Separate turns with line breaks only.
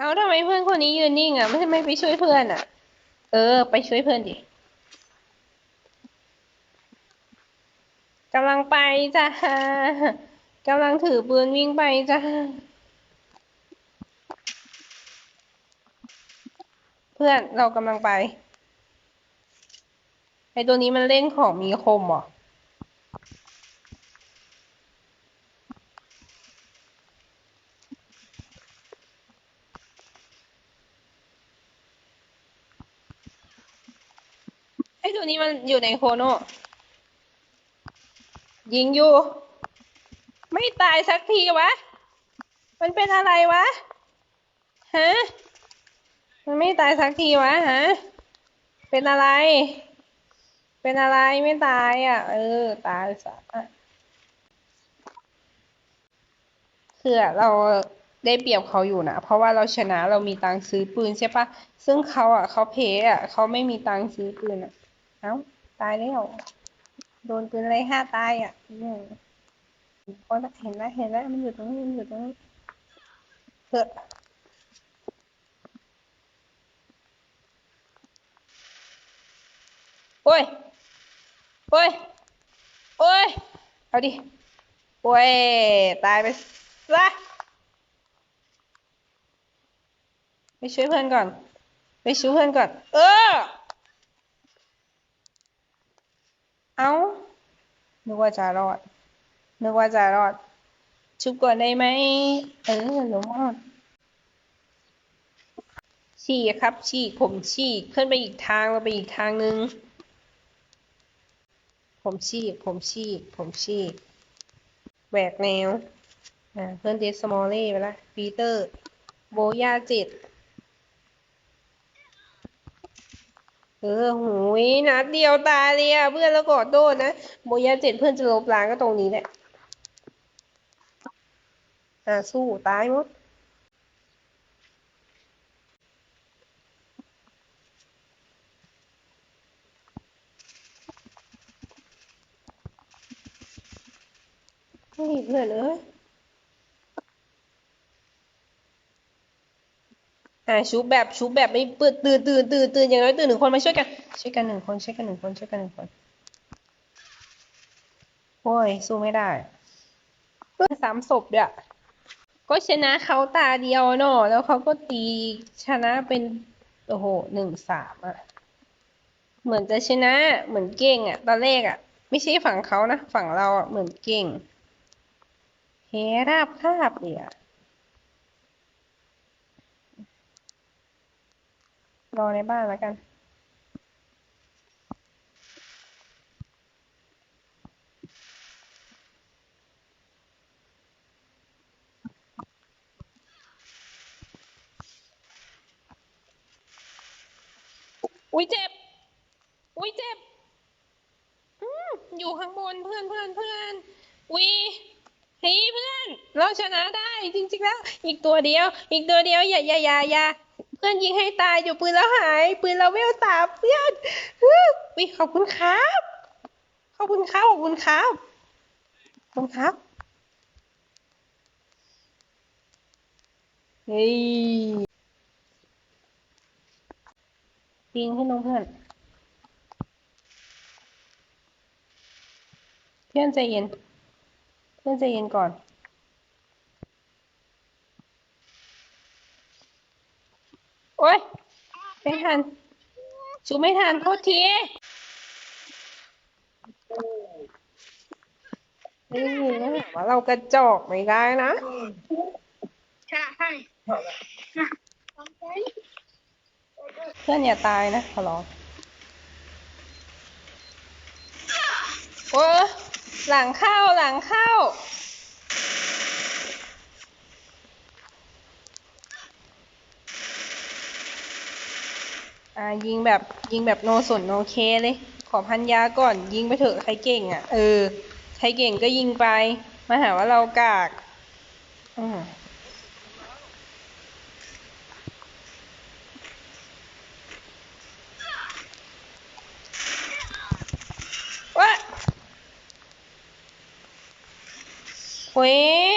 เอาทำไมเพื่อนคนนี้ยืนนิ่งอะไม่ทำไม่ไปช่วยเพื่อนอะ เออ ไปช่วยเพื่อนดิกำลังไปจ้ากำลังถือปืนวิ่งไปจ้าเพื่อนเรากำลังไปไอตัวนี้มันเล่นของมีคมเหรอ อตัวนี้มันอยู่ในโคโน่ยิงอยู่ ไม่ตายสักทีวะ มันเป็นอะไรวะ ฮะ มันไม่ตายสักทีวะฮะ เป็นอะไร เป็นอะไรไม่ตายอะ เออ ตายซะคือเราได้เปรียบเขาอยู่นะ เพราะว่าเราชนะเรามีตังค์ซื้อปืนใช่ปะ ซึ่งเขาอะเขาเพอะเขาไม่มีตังค์ซื้อปืนอะ เอ้า ตายแล้ว โดนปืนอะไรห้าตายอะอืมก็เห็นแล้วเห็นแล้วมันอยู่ตรงนี้ มันอยู่ตรงนี้เถอะโอ้ย โอ้ย โอ้ย เอาดิ โอ้ย ตายไปซะไปช่วยเพื่อนก่อน ไปช่วยเพื่อนก่อน เออ เอานึกว่าจะรอด นึกว่าจะรอด ชุบก่อนได้ไหม เออหนูรอดฉีกครับฉีกผมฉีกขึ้นไปอีกทางเราไปอีกทางนึง ผมฉีกผมฉีกผมฉีกแหวกแนวอ่าเพื่อนเดสมอลเล่ไปละปีเตอร์ โบย่าเจ็ด เออหูยนัดเดียวตายเลยอะเพื่อนแล้วกอดโดนนะโบย่าเจ็ดเพื่อนจะลบล้างก็ตรงนี้แหละอ่าสู้ตายหมดไม่เหนเพื่อนเอ้ย อ่าชุบแบบชุบแบบไม่เปิดตื่นตื่นตื่นตื่นอย่างน้อยตื่นหนึ่งคนมาช่วยกันช่วยกันหนึ่งคนช่วยกันหนึ่งคนช่วยกันหนึ่งคนโอ้ยสู้ไม่ได้เพื่อนสามศพเนี่ยก็ชนะเขาตาเดียวเนาะแล้วเขาก็ตีชนะเป็นโอ้โหหนึ่งสามอะเหมือนจะชนะเหมือนเก่งอะตอนแรกอะไม่ใช่ฝั่งเขานะ ฝั่งเราอะเหมือนเก่งเฮราบคาบเลยอะ รอในบ้านแล้วกันอุ้ยเจ็บ อุ้ยเจ็บอืมอยู่ข้างบนเพื่อนเพื่อนเพื่อนวีเฮ้ยเพื่อน เราชนะได้จริง ๆ แล้ว อีกตัวเดียว อีกตัวเดียว อย่าอย่าอย่าอย่า เพื่อนยิงให้ตายอยู่ปืนเราหาย ปืนเราเวลสาเพื่อนอื้อวิขอบคุณครับ ขอบคุณครับ ขอบคุณครับ ขอบคุณครับ เฮ้ยยิงให้น้องเพื่อน เพื่อนใจเย็น เพื่อนใจเย็นก่อน โอ๊ย ไม่ทันชูไม่ทันโทษทีนี่นะว่าเรากระจอกไม่ได้นะ
ใช่ใช่
เพื่อนอย่าตายนะขอร้องโอ้ยหลังเข้าหลังเข้า อ่ายิงแบบยิงแบบโนสนโนเคเลย ขอพันยาก่อนยิงไปเถอะใครเก่งอะ เออ ใครเก่งก็ยิงไป มาหาว่าเรากากอืมวะเว้